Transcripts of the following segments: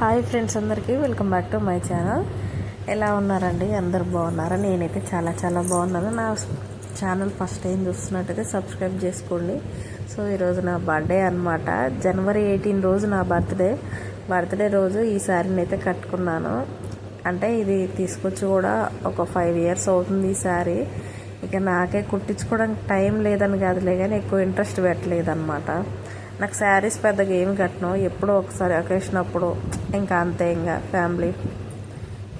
Hi friends అందరికీ welcome back to my channel. ఎలా ఉన్నారండి? అందరు బాగున్నారా? నేనైతే చాలా చాలా బాగున్నాను. నా ఛానల్ ఫస్ట్ టైం చూస్తున్నట్టయితే సబ్స్క్రైబ్ చేసుకోండి. సో ఈరోజు నా బర్త్డే అనమాట జనవరి ఎయిటీన్ రోజు నా బర్త్డే. బర్త్డే రోజు ఈ శారీని అయితే కట్టుకున్నాను. అంటే ఇది తీసుకొచ్చి కూడా ఒక ఫైవ్ ఇయర్స్ అవుతుంది ఈ శారీ. ఇక నాకే కుట్టించుకోవడానికి టైం లేదని కాదులే కానీ ఎక్కువ ఇంట్రెస్ట్ పెట్టలేదన్నమాట. నాకు శారీస్ పెద్దగా ఏమి కట్టను. ఎప్పుడో ఒకసారి ఒకేషన్ అప్పుడు ఇంకా అంతే ఇంకా ఫ్యామిలీ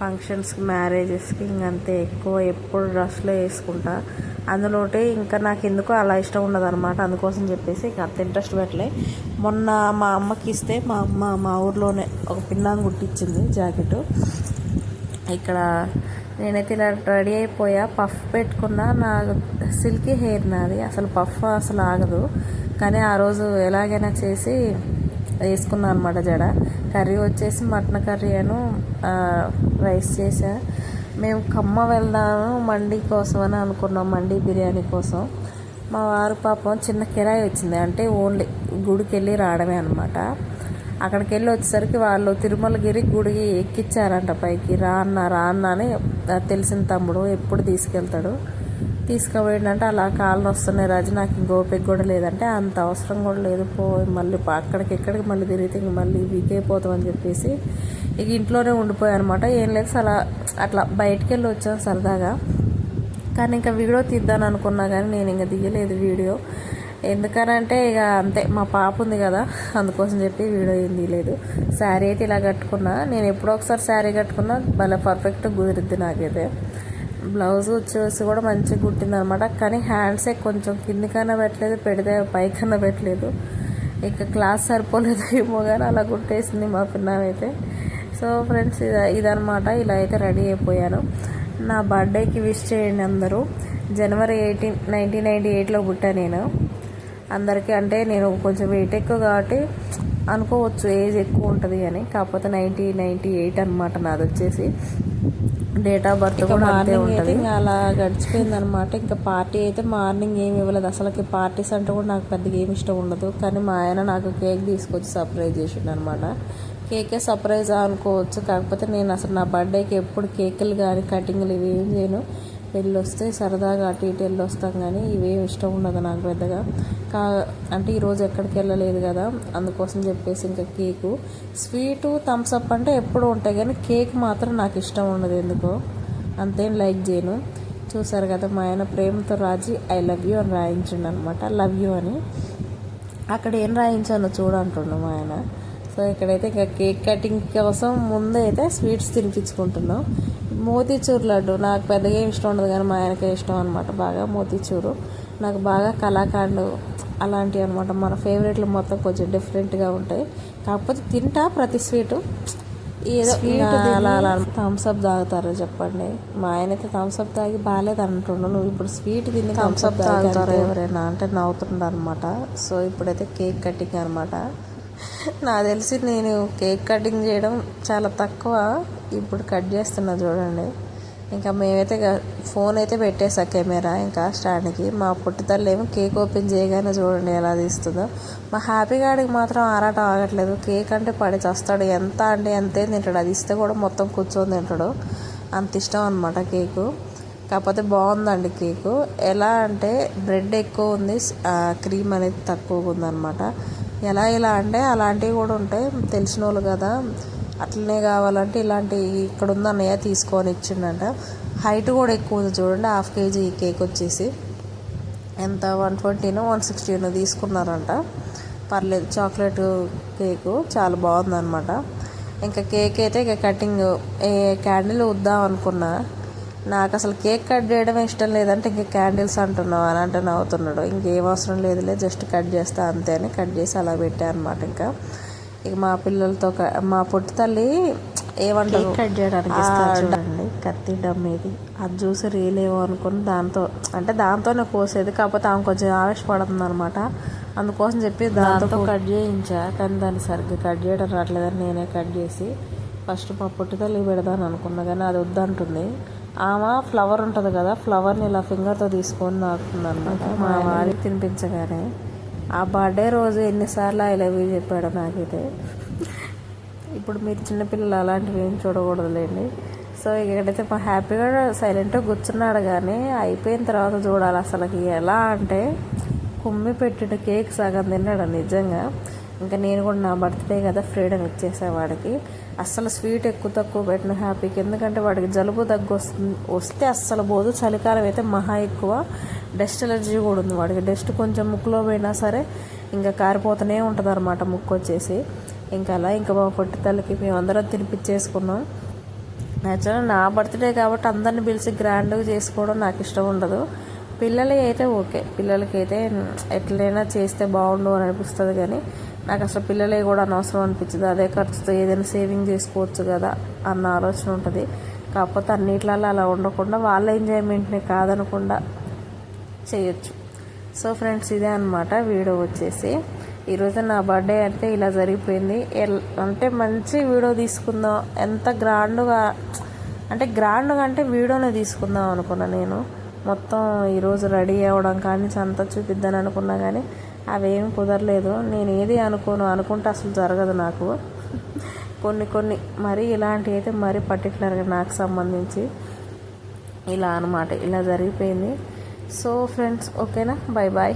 ఫంక్షన్స్కి మ్యారేజెస్కి ఇంక అంతే ఎక్కువ ఎప్పుడు డ్రెస్లో వేసుకుంటా. అందులోటే ఇంకా నాకు ఎందుకో అలా ఇష్టం ఉండదు అనమాట అందుకోసం చెప్పేసి ఇంకా అంత ఇంట్రెస్ట్ పెట్టలే. మొన్న మా అమ్మకి ఇస్తే మా అమ్మ మా ఊర్లోనే ఒక పిన్నాను కుట్టించింది జాకెట్. ఇక్కడ నేనైతే ఇలా రెడీ అయిపోయా. పఫ్ పెట్టుకున్నా. నా సిల్కీ హెయిర్ నాది. అసలు పఫ్ అసలు ఆగదు. కానీ ఆ రోజు ఎలాగైనా చేసి వేసుకున్నాను అనమాట జడ. కర్రీ వచ్చేసి మటన్ కర్రీ అను రైస్ చేసా మేము ఖమ్మ వెళ్దాము మండీ కోసం అని అనుకున్నాం మండీ బిర్యానీ కోసం. మా వారు పాపం చిన్న కిరాయి వచ్చింది అంటే ఓన్లీ గుడికి వెళ్ళి రావడమే అనమాట అక్కడికి వెళ్ళి వచ్చేసరికి వాళ్ళు తిరుమలగిరి గుడికి ఎక్కిచ్చారంట పైకి. రా అన్న రా అన్న అని తెలిసిన తమ్ముడు ఎప్పుడు తీసుకెళ్తాడు. తీసుకుపోయిందంటే అలా కాళ్ళు వస్తున్నాయి రాజు నాకు ఇంక ఓపిక కూడా లేదంటే అంత అవసరం కూడా లేదు పో మళ్ళీ అక్కడికి ఎక్కడికి మళ్ళీ తిరిగితే ఇంక మళ్ళీ వీక్ అని చెప్పేసి ఇక ఇంట్లోనే ఉండిపోయాను అనమాట ఏం లేదు అలా అట్లా బయటికి వెళ్ళి వచ్చాం సరదాగా. కానీ ఇంకా వీడియో తీద్దాను అనుకున్నా కానీ నేను ఇంకా దిగలేదు వీడియో. ఎందుకనంటే ఇక అంతే మా పాప ఉంది కదా అందుకోసం చెప్పి వీడియో ఏం తీయలేదు. శారీ అయితే ఇలా కట్టుకున్నా. నేను ఎప్పుడో ఒకసారి శారీ కట్టుకున్నా భలే పర్ఫెక్ట్ కుదిరిద్ది నాకైతే. బ్లౌజ్ వచ్చేసి కూడా మంచిగా కుట్టింది అనమాట కానీ హ్యాండ్సే కొంచెం కిందికైనా పెట్టలేదు పెడితే పైకన్నా పెట్టలేదు. ఇక క్లాస్ సరిపోలేదు ఏమో కానీ అలా కుట్టేసింది మా పిన్నమైతే. సో ఫ్రెండ్స్ ఇది ఇదనమాట. ఇలా అయితే రెడీ అయిపోయాను. నా బర్త్డేకి విష్ చేయండి అందరూ. జనవరి ఎయిటీన్ నైన్టీన్ నైంటీ ఎయిట్లో పుట్టా నేను. అందరికీ అంటే నేను కొంచెం వెయిట్ ఎక్కువ కాబట్టి అనుకోవచ్చు ఏజ్ ఎక్కువ ఉంటుంది అని. కాకపోతే నైంటీ నైంటీ ఎయిట్ అనమాట నాది వచ్చేసి డేట్ ఆఫ్ బర్త్ కూడా అంతే ఉంటుంది. ఇంకా అలా గడిచిపోయింది అనమాట ఇంకా పార్టీ అయితే మార్నింగ్ ఏమి ఇవ్వలేదు. అసలుకి పార్టీస్ అంటే కూడా నాకు పెద్దగా ఏమి ఇష్టం ఉండదు. కానీ మా ఆయన నాకు కేక్ తీసుకొచ్చి సర్ప్రైజ్ చేసిండు అనమాట కేకే సర్ప్రైజ్ అనుకోవచ్చు. కాకపోతే నేను అసలు నా బర్త్డేకి ఎప్పుడు కేకులు కానీ కటింగ్లు ఇవి ఏం చేయను. పెళ్ళొస్తే సరదాగా అటు ఇటు వెళ్ళొస్తాం కానీ ఇవేం ఇష్టం ఉండదు నాకు పెద్దగా. కా అంటే ఈరోజు ఎక్కడికి వెళ్ళలేదు కదా అందుకోసం చెప్పేసి ఇంకా కేకు. స్వీటు థమ్స్ అప్ అంటే ఎప్పుడు ఉంటాయి కానీ కేక్ మాత్రం నాకు ఇష్టం ఉండదు ఎందుకో. అంతేం లైక్ చేయను. చూసారు కదా మా ఆయన ప్రేమతో రాజీ ఐ లవ్ యూ అని రాయించిండు అనమాట లవ్ యూ అని. అక్కడ ఏం రాయించానో చూడంటుండు మా ఆయన. సో ఇక్కడైతే ఇంకా కేక్ కటింగ్ కోసం ముందే అయితే స్వీట్స్ తినిపించుకుంటున్నాం. మోతీచూర్ లడ్డు నాకు పెద్దగా ఇష్టం ఉండదు కానీ మా ఆయనకే ఇష్టం అనమాట బాగా మోతీచూరు. నాకు బాగా కలాకండ్ అలాంటివి అనమాట మన ఫేవరెట్లు మొత్తం కొంచెం డిఫరెంట్గా ఉంటాయి. కాకపోతే తింటా ప్రతి స్వీటు. ఏదో అలా అలా థమ్స్అప్ తాగుతారో చెప్పండి. మా ఆయన అయితే థమ్స్అప్ తాగి బాగాలేదు అంటుండు నువ్వు ఇప్పుడు స్వీట్ తిని థమ్స్అప్ తాగుతారు ఎవరైనా? అంటే నవ్వుతుండ అనమాట సో ఇప్పుడైతే కేక్ కటింగ్ అనమాట నాకు తెలిసి నేను కేక్ కటింగ్ చేయడం చాలా తక్కువ. ఇప్పుడు కట్ చేస్తున్నా చూడండి. ఇంకా మేమైతే ఫోన్ అయితే పెట్టేసా కెమెరా ఇంకా స్టాండ్కి. మా పుట్టితల్లి ఏమో కేక్ ఓపెన్ చేయగానే చూడండి ఎలా తీస్తుందో. మా హ్యాపీ గాడికి మాత్రం ఆరాటం ఆగట్లేదు. కేక్ అంటే పడి వస్తాడు ఎంత అంటే ఎంతే తింటాడు. అది ఇస్తే కూడా మొత్తం కూర్చొని తింటాడు. అంత ఇష్టం అనమాట కేకు. కాకపోతే బాగుందండి కేకు. ఎలా అంటే బ్రెడ్ ఎక్కువ ఉంది. క్రీమ్ అనేది తక్కువగా ఉందన్నమాట. ఎలా ఇలా అంటే అలాంటివి కూడా ఉంటాయి. తెలిసిన వాళ్ళు కదా. అట్లనే కావాలంటే ఇలాంటి ఇక్కడ ఉంది అన్నయ్య తీసుకొని ఇచ్చిండంట. హైట్ కూడా ఎక్కువ ఉంది చూడండి హాఫ్ కేజీ ఈ కేక్ వచ్చేసి. ఎంత? వన్ ట్వంటీనో వన్ సిక్స్టీనో తీసుకున్నారంట. పర్లేదు చాక్లెట్ కేకు చాలా బాగుందన్నమాట. ఇంకా కేక్ అయితే ఇక కటింగ్ ఏ క్యాండిల్ వద్దాం అనుకున్నా. నాకు అసలు కేక్ కట్ చేయడం ఇష్టం లేదంటే ఇంకా క్యాండిల్స్ అంటున్నావు అని అంటే నవ్వుతున్నాడు. ఇంకేం అవసరం లేదులే జస్ట్ కట్ చేస్తా అంతే అని కట్ చేసి అలా పెట్టా అనమాట ఇంకా. ఇక మా పిల్లలతో మా పుట్టి తల్లి ఏమంటారు? కట్ చేయడానికి కత్తి డమ్మేది. అది చూసి రీలేమో అనుకుని దాంతో అంటే దాంతోనే కోసేది కాకపోతే ఆమె కొంచెం ఆవేశపడుతుంది అనమాట అందుకోసం చెప్పి దాంతో కట్ చేయించా కానీ దాన్ని సరిగ్గా కట్ చేయడం రావట్లేదని నేనే కట్ చేసి ఫస్ట్ మా పుట్టి తల్లి పెడదాను అనుకున్నా కానీ అది వద్దంటుంది. ఆమె ఫ్లవర్ ఉంటుంది కదా ఫ్లవర్ని ఇలా ఫింగర్తో తీసుకొని నాకుతుంది అనమాట మా వాడికి తినిపించగానే ఆ బర్త్డే రోజు ఎన్నిసార్లు ఐ లవ్ యూ చెప్పాడు నాకైతే. ఇప్పుడు మీరు చిన్నపిల్లలు అలాంటివి ఏం చూడకూడదులేండి. సో ఇక్కడైతే మా హ్యాపీగా సైలెంట్గా కూర్చున్నాడు కానీ అయిపోయిన తర్వాత చూడాలి అసలుకి ఎలా అంటే కుమ్మి పెట్టిన కేక్ సగం తిన్నాడు నిజంగా. ఇంకా నేను కూడా నా బర్త్డే కదా ఫ్రీడమ్ ఇచ్చేసేవాడికి అస్సలు స్వీట్ ఎక్కువ తక్కువ పెట్టిన హ్యాపీకి. ఎందుకంటే వాడికి జలుబు దగ్గు వస్తుంది వస్తే అస్సలు పోదు. చలికాలం అయితే మహా ఎక్కువ. డస్ట్ ఎలర్జీ కూడా ఉంది వాడికి. డస్ట్ కొంచెం ముక్కులో పోయినా సరే ఇంకా కారిపోతూనే ఉంటుంది అనమాట ముక్కు వచ్చేసి. ఇంకా అలా ఇంకా మా పొట్టి తల్లికి మేమందరం తినిపించేసుకున్నాం. యాక్చువల్గా నా బర్త్డే కాబట్టి అందరిని పిలిచి గ్రాండ్గా చేసుకోవడం నాకు ఇష్టం ఉండదు. పిల్లలకి అయితే ఓకే. పిల్లలకి అయితే ఎట్లైనా చేస్తే బాగుండు అని అనిపిస్తుంది కానీ నాకు అసలు పిల్లలే కూడా అనవసరం అనిపించదు. అదే ఖర్చుతో ఏదైనా సేవింగ్ చేసుకోవచ్చు కదా అన్న ఆలోచన ఉంటుంది. కాకపోతే అన్నిట్లలో అలా ఉండకుండా వాళ్ళ ఎంజాయ్మెంట్ని కాదనకుండా చేయొచ్చు. సో ఫ్రెండ్స్ ఇదే అనమాట వీడియో వచ్చేసి. ఈరోజు నా బర్త్డే అంటే ఇలా జరిగిపోయింది. ఎల్- అంటే మంచి వీడియో తీసుకుందాం. ఎంత గ్రాండ్గా అంటే గ్రాండ్గా అంటే వీడియోనే తీసుకుందాం అనుకున్నా నేను. మొత్తం ఈరోజు రెడీ అవ్వడం కానీ అంతా చూపిద్దాను అనుకున్నా కానీ అవేం కుదరలేదు. నేను ఏది అనుకోను అనుకుంటే అసలు జరగదు నాకు. కొన్ని కొన్ని మరీ ఇలాంటివి అయితే మరీ పర్టికులర్గా నాకు సంబంధించి ఇలా అనమాట ఇలా జరిగిపోయింది. సో ఫ్రెండ్స్ ఓకేనా బాయ్ బాయ్